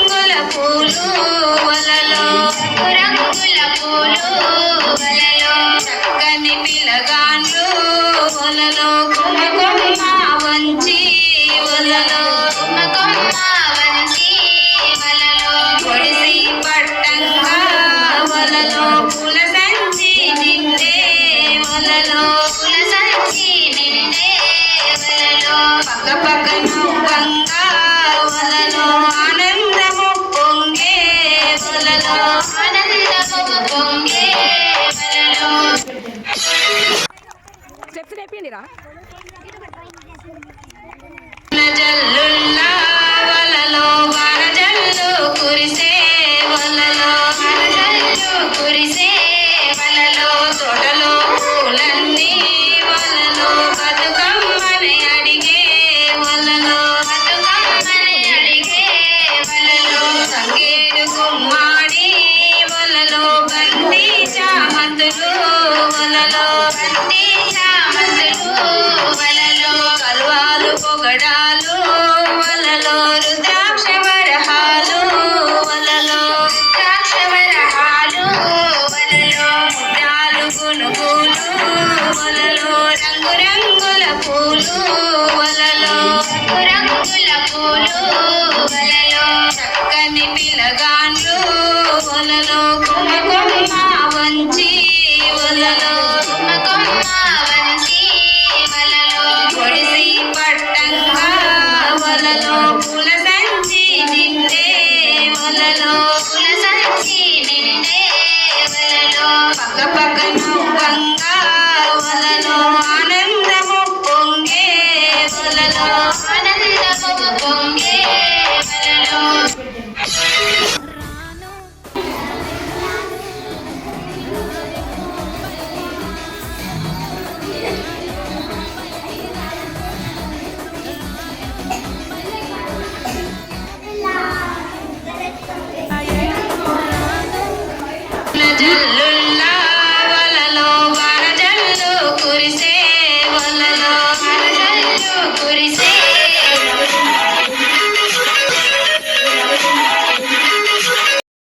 పూలు వలలో రంగుల పూలు వలలో చక్కని పిలగాండ్లు వలలో కుమకొమ్మ వంచి వలలో కుమకొమ్మ వంచి వలలో. పొడిసి పట్టంగా వలలో పూల సంచి నిండే వలలో. పూల సంచి నిండే వలలో. పక్క పక్క గుమ్మాడి వలలో బంతి చామంతులు వలలో బంతి వలలో కల్వాలు పొగడాలు వలలో రుద్రాక్ష వరహాలు వలలో రుద్రాక్ష వరహాలు వలలో ముత్యాలు గునుగులు వలలో రంగు రంగుల పూలు వలలో రంగుల పూలు వలలో